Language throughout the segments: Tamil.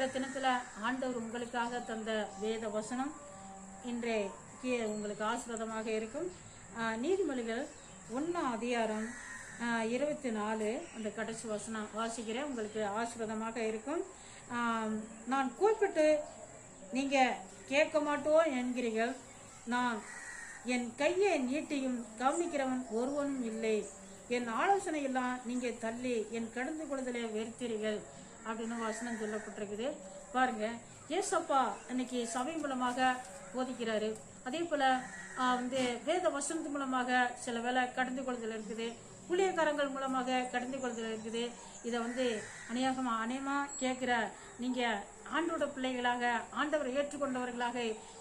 இன்றைய தினத்தில் ஆண்டவர் உங்களுக்காக தந்த வேத வசனம் இன்றைய உங்களுக்கு ஆசிரதமாக இருக்கும். நீதிமொழிகள் ஒன்றாம் அதிகாரம் இருபத்தி நாலு அந்த கடைசி வசனம் வாசிக்கிறேன் உங்களுக்கு ஆசிரதமாக இருக்கும். நான் கூப்பிட்டு நீங்கள் கேட்க மாட்டோம் என்கிறீர்கள். நான் என் கையை நீட்டியும் கவனிக்கிறவன் ஒருவனும் இல்லை. என் ஆலோசனை எல்லாம் நீங்கள் தள்ளி என் கடந்து கொள்ளுதலை வெறுத்தீர்கள் அப்படின்னு வசனம் சொல்லப்பட்டிருக்குது. பாருங்க ஏசப்பா இன்னைக்கு சபை மூலமாக போதிக்கிறாரு. அதே போல வந்து வேத வசனத்து மூலமாக சில வேளை கடந்து கொள்ளுதல் இருக்குது. புளியக்காரங்கள் மூலமாக கடந்து கொள்ளுதல் இருக்குது. இதை வந்து அநேகமா அநேகமா கேட்குற நீங்க ஆண்டோட பிள்ளைகளாக ஆண்டவரை ஏற்றுக்கொண்டவர்களாக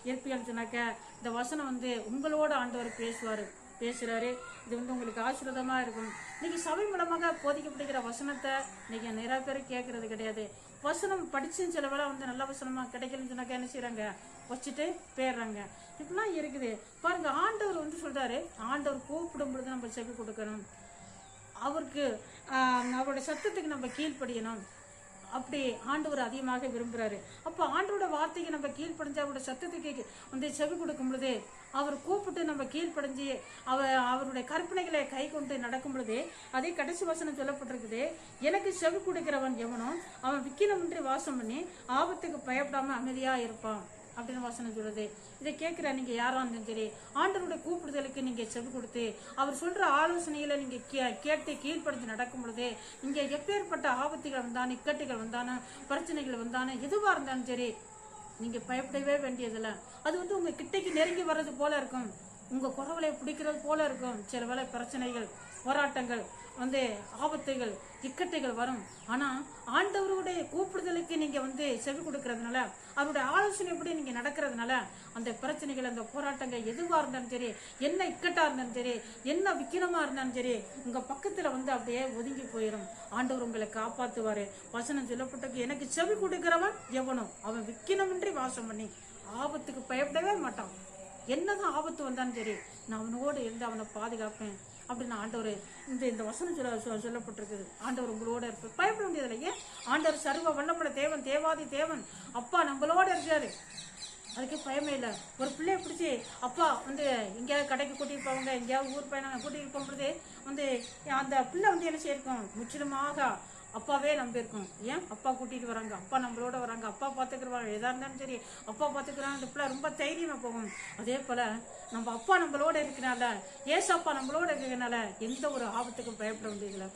இருப்பீங்கன்னு சொன்னாக்க இந்த வசனம் வந்து உங்களோட ஆண்டவர் பேசுவார். பேசுறாரு. இது வந்து உங்களுக்கு ஆசீர்வாதமா இருக்கும். இன்னைக்கு சபை மூலமாக போதிக்கப்படுகிற வசனத்தை இன்னைக்கு நிறைய பேர் கேட்கறது கிடையாது. வசனம் படிச்சு சில வேலை வந்து நல்ல வசனமா கிடைக்கலன்னு சொன்னாக்க என்ன செய்கிறாங்க வச்சுட்டு போயிடுறாங்க. இப்படிலாம் இருக்குது. பாருங்க ஆண்டவர் வந்து சொல்றாரு ஆண்டவர் கூப்பிடும் பொழுது நம்ம செவி கொடுக்கணும். அவருக்கு அவருடைய சத்தத்துக்கு நம்ம கீழ்ப்படியணும். அப்படி ஆண்டவர் அதிகமாக விரும்புகிறாரு அப்போ ஆண்டோட வார்த்தைக்கு நம்ம கீழ்ப்படைஞ்சு அவருடைய சத்தத்துக்கு வந்து செவி கொடுக்கும் பொழுது அவர் கூப்பிட்டு நம்ம கீழ்ப்படைஞ்சு அவர் அவருடைய கற்பனைகளை கை கொண்டு நடக்கும் பொழுது அதே கடைசி வசனம் சொல்லப்பட்டிருக்குது எனக்கு செவி கொடுக்கிறவன் எவனும் அவன் விக்கினமின்றி வாசம் பண்ணி ஆபத்துக்கு பயப்படாம அமைதியாக இருப்பான். அப்படின்னு வசனம் சொல்லுது. இதை கேட்குற நீங்க யாரா இருந்தாலும் சரி ஆண்டவருடைய கூப்பிடுதலுக்கு நீங்க செவி கொடுத்து அவர் சொல்ற ஆலோசனைகளை நீங்க கே- கேட்டு கீழ்ப்படுத்தி நடக்கும் பொழுது இங்க எப்பேற்பட்ட ஆபத்துகள் வந்தாலும் இக்கட்டுகள் வந்தாலும் பிரச்சனைகள் வந்தாலும் எதுவா இருந்தாலும் சரி நீங்க பயப்படவே வேண்டியதில்லை. அது வந்து உங்க கிட்டைக்கு நெருங்கி வர்றது போல இருக்கும். உங்க குறவலை பிடிக்கிறது போல இருக்கும். சில வேலை பிரச்சனைகள் போராட்டங்கள் வந்து ஆபத்துகள் இக்கட்டுகள் வரும். ஆனா ஆண்டவருடைய கூப்பிடுதலுக்கு நீங்க வந்து செவி கொடுக்கறதுனால அவருடைய ஆலோசனைப்படி நீங்க நடக்கிறதுனால அந்த பிரச்சனைகள் அந்த போராட்டங்கள் எதுவா இருந்தாலும் சரி என்ன இக்கட்டா இருந்தாலும் சரி என்ன விக்கிரமா இருந்தாலும் சரி உங்க பக்கத்துல வந்து அப்படியே ஒதுங்கி போயிடும் ஆண்டவர் உங்களை காப்பாத்துவாரு. வசனம் சொல்லப்பட்டிருக்கு எனக்கு செவி கொடுக்கிறவன் எவனும்? அவன் விக்கினமின்றி வாசம் பண்ணி ஆபத்துக்கு பயப்படவே மாட்டான். என்னதான் ஆபத்து வந்தாலும் சரி நான் அவனோடு இருந்து அவனை பாதுகாப்பேன். அப்படின்னு ஆண்டவர் இந்த இந்த வசனம் சொல்ல சொல்லப்பட்டிருக்குது. ஆண்டவர் உங்களோட இருப்பார். பயப்பட முடியாது ஏன்? ஆண்டவர் சர்வ வல்லமுள்ள தேவன் தேவாதி தேவன். அப்பா நம்மளோட இருக்காரு. அதுக்கு பயமே இல்லை. ஒரு பிள்ளைய பிடிச்சி அப்பா வந்து எங்கேயாவது கடைக்கு கூட்டிட்டு போவாங்க எங்கேயாவது ஊர் பயணம் கூட்டிட்டு போகும்போது வந்து அந்த பிள்ளை வந்து என்ன செய்யிருக்கும் முற்றிலுமாக அப்பாவே நம்பியிருக்கும் ஏன்? அப்பா கூட்டிட்டு வராங்க. அப்பா நம்மளோட வராங்க. அப்பா பார்த்துக்கிறவாங்க எதா இருந்தாலும் சரி அப்பா பார்த்துக்கிறாங்க அந்த பிள்ளை ரொம்ப தைரியமா போகும். அதே போல நம்ம அப்பா நம்மளோட இருக்கிறனால ஏசப்பா நம்மளோட இருக்கிறதுனால எந்த ஒரு ஆபத்துக்கும் பயப்பட முடியல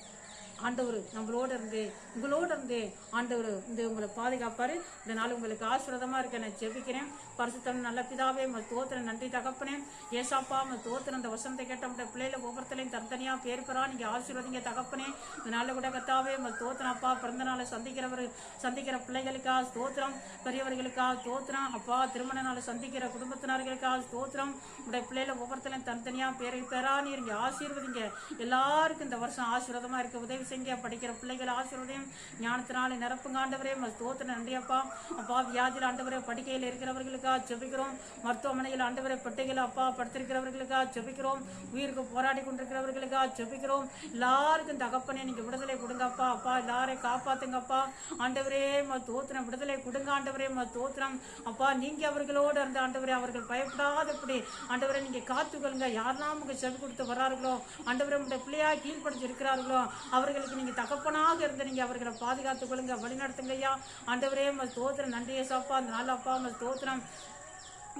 ஆண்டவர் நம்மளோட இருந்து உங்களோட இருந்து ஆண்டவர் இந்த உங்களை பாதுகாப்பாரு. இதனால் உங்களுக்கு ஆசீர்வாதமா இருக்க. நான் ஜெபிக்கிறேன். பரிசுத்தம் நல்ல பிதாவே உங்க தோத்திரம் நன்றி தகப்பனே ஏசாப்பா உங்க தோத்திரம் இந்த வசனத்தை கேட்ட உங்க பிள்ளையில ஒவ்வொருத்தரையும் தனித்தனியா பேர் பெறா. நீங்க ஆசீர்வதிங்க தகப்பனே. இதனால கூட கத்தாவே உங்க தோத்திரம் அப்பா பிறந்த நாளை சந்திக்கிறவர் சந்திக்கிற பிள்ளைகளுக்கா தோத்திரம் பெரியவர்களுக்கா தோத்திரம் அப்பா திருமண நாளை சந்திக்கிற குடும்பத்தினர்களுக்கா தோத்திரம் உடைய பிள்ளைல ஒவ்வொருத்தரையும் தனித்தனியா பேரை பெறா. நீங்க ஆசீர்வதிங்க. எல்லாருக்கும் இந்த வருஷம் ஆசீர்வாதமா இருக்க. உதவி செய்ய படிக்கிற பிள்ளைகள் ஆசிரியரையும் ஞானத்தினாலே நிரப்புங்காண்டவரே ஆண்டவரே. நன்றியப்பா. அப்பா வியாதியில் ஆண்டவரே படுக்கையில் இருக்கிறவர்களுக்காக ஜெபிக்கிறோம். மருத்துவமனையில் ஆண்டவரே பெட்டைகள் அப்பா படுத்திருக்கிறவர்களுக்காக ஜெபிக்கிறோம். உயிருக்கு போராடி கொண்டிருக்கிறவர்களுக்காக ஜெபிக்கிறோம். எல்லாருக்கும் தகப்பனே நீங்க விடுதலை கொடுங்கப்பா. அப்பா எல்லாரையும் காப்பாத்துங்கப்பா. ஆண்டவரே ம தோத்திரம் விடுதலை கொடுங்க ஆண்டவரே ம தோத்திரம் அப்பா நீங்க அவர்களோடு இருந்த ஆண்டவரே அவர்கள் பயப்படாதபடி ஆண்டவரை நீங்க காத்துக்கொள்ளுங்க. யாரெல்லாம் உங்களுக்கு செவி கொடுத்து வர்றார்களோ ஆண்டவரை உங்களுடைய பிள்ளையா கீழ்படுத்தி இருக்கிறார்களோ அவர்கள் அவர்களுக்கு நீங்க தகப்பனாக இருந்து நீங்கள் அவர்களை பாதுகாத்துக் கொள்ளுங்க வழி ஐயா ஆண்டவரே மது தோத்திரம் நன்றியே சாப்பா அந்த நாள் அப்பா உங்கள் தோத்திரம்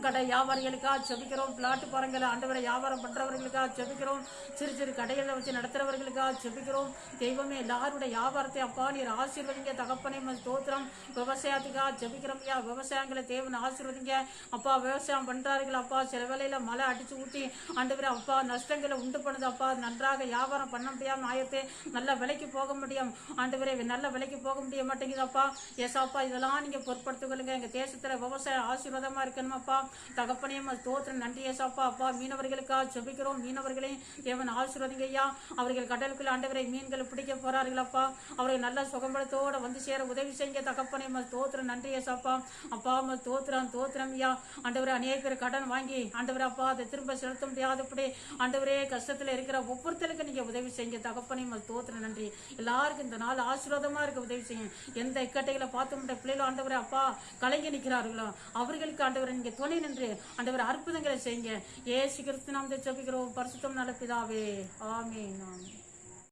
கடை வியாபாரிகளுக்காக செபிக்கிறோம். பிளாட்டு பாருங்கள் ஆண்டவரை வியாபாரம் பண்ணுறவர்களுக்காக செபிக்கிறோம். சிறு சிறு கடைகளை வச்சு நடத்துகிறவர்களுக்காக செபிக்கிறோம். தெய்வமே எல்லாருடைய வியாபாரத்தை அப்பா நீர் ஆசீர்வதிங்க. தகப்பனே தோத்திரம் விவசாயத்துக்காக செபிக்கிறோம் ஐயா. விவசாயங்களை தேவன் ஆசீர்வதிங்க. அப்பா விவசாயம் பண்ணுறார்கள் அப்பா. சில வேலையில் மழை அடித்து ஊட்டி ஆண்டவரை அப்பா நஷ்டங்களை உண்டு பண்ணுது அப்பா. நன்றாக வியாபாரம் பண்ண முடியாமல் ஆயத்தே நல்ல விலைக்கு போக முடியும். ஆண்டவரை நல்ல விலைக்கு போக முடிய மாட்டேங்குது அப்பா. ஏசாப்பா இதெல்லாம் நீங்கள் பொருட்படுத்திக்கொள்ளுங்க கொள்ளுங்க. தேசத்தில் விவசாயம் ஆசீர்வாதமாக இருக்கணுமாப்பா. தகப்பனே உமக்கு ஸ்தோத்திரம் நன்றி ஏசாப்பா அப்பா மீனவர்களுக்காக ஜபிக்கிறோம். மீனவர்களையும் தேவன் ஆசிர்வதிங்க ஐயா. அவர்கள் கடலுக்குள்ள ஆண்டவரை மீன்களை பிடிக்க போறார்களப்பா அவர்கள் நல்ல சுகம்பலத்தோட வந்து சேர உதவி செய்யுங்க தகப்பனே. உமக்கு ஸ்தோத்திரம் நன்றி ஏசாப்பா அப்பா உமக்கு தோத்திரம் தோத்திரம் ஐயா. ஆண்டவரை அநேக பேர் கடன் வாங்கி ஆண்டவரே அப்பா அதை திரும்ப செலுத்த முடியாதபடி ஆண்டவரே கஷ்டத்துல இருக்கிற ஒவ்வொருத்தருக்கும் நீங்க உதவி செய்யுங்க தகப்பனே. உமக்கு தோத்திரம் நன்றி. எல்லாருக்கும் இந்த நாள் ஆசீர்வாதமா இருக்க உதவி செய்யும் எந்த இக்கட்டைகளை பார்த்து முடிய பிள்ளைகள் ஆண்டவரே அப்பா கலங்கி நிற்கிறார்களோ அவர்களுக்கு ஆண்டவரை நீங்க துணை நின்று ஆண்டவர் அற்புதங்களை செய்யுங்க. ஏசு கிறிஸ்து நாம் ஜெபிக்கிறோம். பரிசுத்தம் நல்ல பிதாவே. ஆமே ஆமென்.